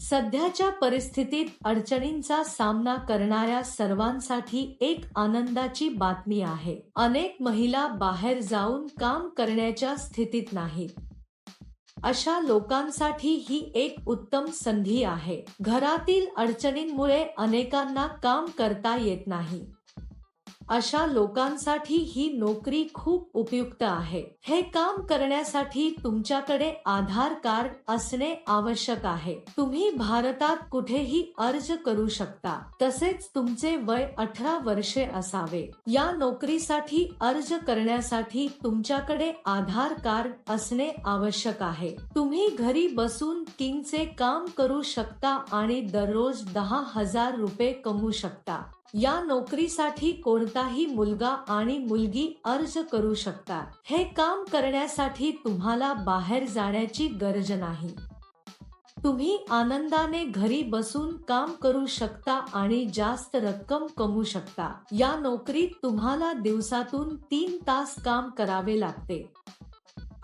सध्याच्या परिस्थितीत अडचणींचा सामना करणाऱ्या सर्वांसाठी एक आनंदाची बातमी आहे. अनेक महिला बाहेर जाऊन काम करण्याच्या स्थितीत नाहीत. अशा लोकांसाठी ही एक उत्तम संधी आहे. घरातील अडचणींमुळे अनेकांना काम करता येत नाही. अशा लोकांसाठी ही नोकरी खूप उपयुक्त आहे. हे काम करण्यासाठी तुमच्याकडे आधार कार्ड असणे आवश्यक आहे. तुम्ही भारतात कुठेही अर्ज करू शकता. तसेच तुमचे वय अठरा वर्षे असावे. या नोकरीसाठी अर्ज करण्यासाठी तुमच्याकडे आधार कार्ड असणे आवश्यक आहे. तुम्ही घरी बसून किंगचे काम करू शकता आणि दररोज दहा हजार रुपये कमवू शकता. या नोकरीसाठी कोणताही मुलगा आणि मुलगी अर्ज करू शकता हे काम करण्यासाठी तुम्हाला बाहेर जाण्याची गरज नाही. तुम्ही आनंदाने घरी बसून काम करू शकता आणि जास्त रक्कम कमवू शकता. या नोकरीत तुम्हाला दिवसातून तीन तास काम करावे लागते.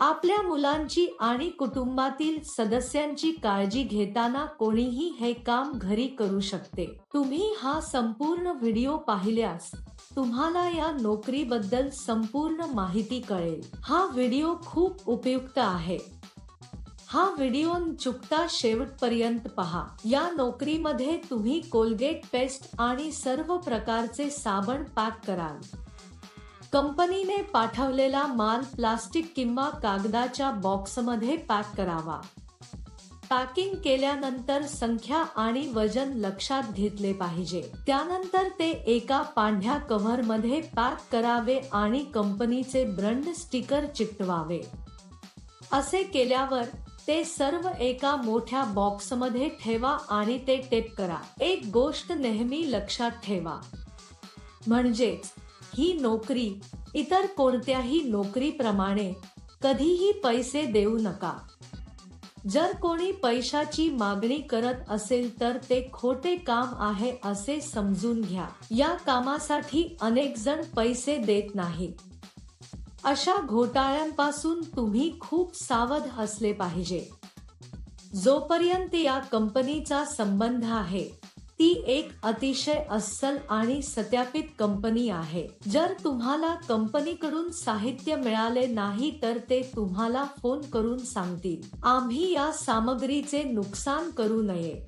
आपल्या मुलांची आणि कुटुंबातील सदस्यांची काळजी घेताना कोणीही हे काम घरी करू शकते. तुम्ही हा संपूर्ण व्हिडिओ पाहिल्यास तुम्हाला या नोकरीबद्दल संपूर्ण माहिती कळेल. हा व्हिडिओ खूप उपयुक्त आहे. हा व्हिडिओ चुकता शेवटपर्यंत पहा. या नोकरीमध्ये तुम्ही कोलगेट पेस्ट आणि सर्व प्रकारचे साबण पॅक कराल. कंपनीने पाठवलेला माल प्लास्टिक किंवा कागदाच्या बॉक्समध्ये पॅक करावा. पॅकिंग केल्यानंतर संख्या आणि वजन लक्षात घेतले पाहिजे. त्यानंतर ते एका पांढऱ्या कव्हरमध्ये पॅक करावे आणि कंपनीचे ब्रंड स्टिकर चिकटवावे. असे केल्यावर ते सर्व एका मोठ्या बॉक्समध्ये ठेवा आणि ते टेप करा. एक गोष्ट नेहमी लक्षात ठेवा. म्हणजेच ही नोकरी इतर कोणत्याही नोकरीप्रमाणे कधीही पैसे देऊ नका. जर कोणी पैशाची मागणी करत असेल तर ते खोटे काम आहे असे समजून घ्या. या कामासाठी अनेक जण पैसे देत नाहीत अशा घोटाळ्यांपासून तुम्ही खूप सावध असले पाहिजे. जोपर्यंत या कंपनीचा संबंध आहे ती एक अतिशय अस्सल आणि सत्यापित कंपनी आहे. जर तुम्हाला कंपनीकडून साहित्य मिळाले नाही तर ते तुम्हाला फोन करून सांगतील. आम्ही या सामग्रीचे नुकसान करू नये.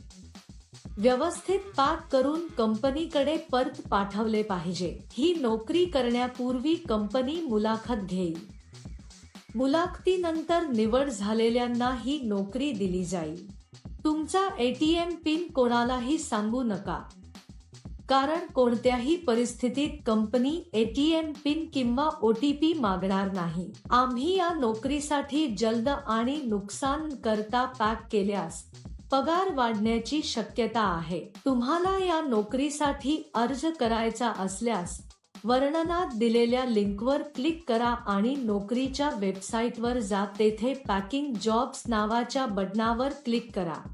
व्यवस्थित पाक करून कंपनीकडे परत पाठवले पाहिजे. ही नोकरी करण्यापूर्वी कंपनी मुलाखत घेईल. मुलाखतीनंतर निवड झालेल्यांना ही नोकरी दिली जाईल. तुमचा एटीएम पिन कोणालाही सांगू नका. कारण कोणत्याही परिस्थितीत कंपनी एटीएम पिन किंवा ओटीपी मागणार नाही. आम्ही या नोकरीसाठी जलद आणि नुकसान करता पॅक केल्यास पगार वाढण्याची शक्यता आहे. तुम्हाला या नोकरीसाठी अर्ज करायचा असल्यास वर्णनात दिलेल्या लिंकवर क्लिक करा आणि नोकरीच्या वेबसाईटवर जा. तेथे पॅकिंग जॉब्स नावाच्या बटनावर क्लिक करा.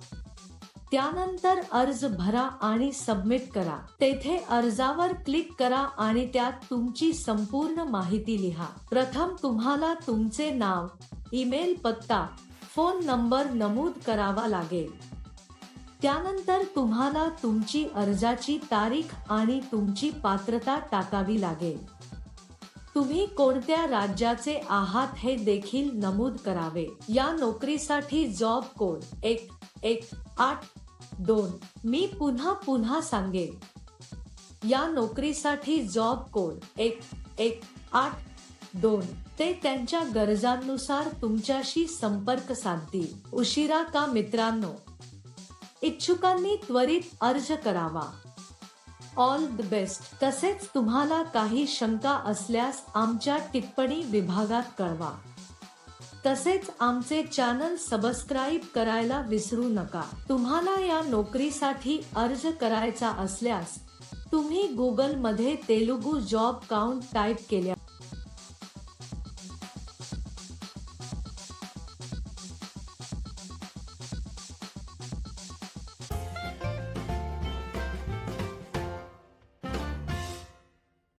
त्यानंतर अर्ज भरा आणि सबमिट करा. तेथे अर्जावर क्लिक करा आणि त्यात तुमची संपूर्ण माहिती लिहा. प्रथम तुम्हाला तुमचे नाव ईमेल पत्ता फोन नंबर नमूद करावा लागेल. त्यानंतर तुम्हाला तुमची अर्जाची तारीख आणि तुमची पात्रता टाकावी लागेल. तुम्ही कोणत्या राज्याचे आहात हे देखील नमूद करावे. या नोकरीसाठी जॉब कोड एक एक आठ दोन. मी पुन्हा पुन्हा सांगेन. या नोकरीसाठी जॉब कोड एक एक आठ दोन. ते त्यांच्या गरजांनुसार तुमच्याशी संपर्क साधतील. उशिरा का मित्रांनो? इच्छुकांनी त्वरित अर्ज करावा. ऑल द बेस्ट तसेच तुम्हाला काही शंका असल्यास आमच्या टिप्पणी विभागात कळवा. तसेच आमचे चॅनल सबस्क्राईब करायला विसरू नका. तुम्हाला या नोकरीसाठी अर्ज करायचा असल्यास तुम्ही गुगलमध्ये तेलुगू जॉब काउंट टाईप केल्या.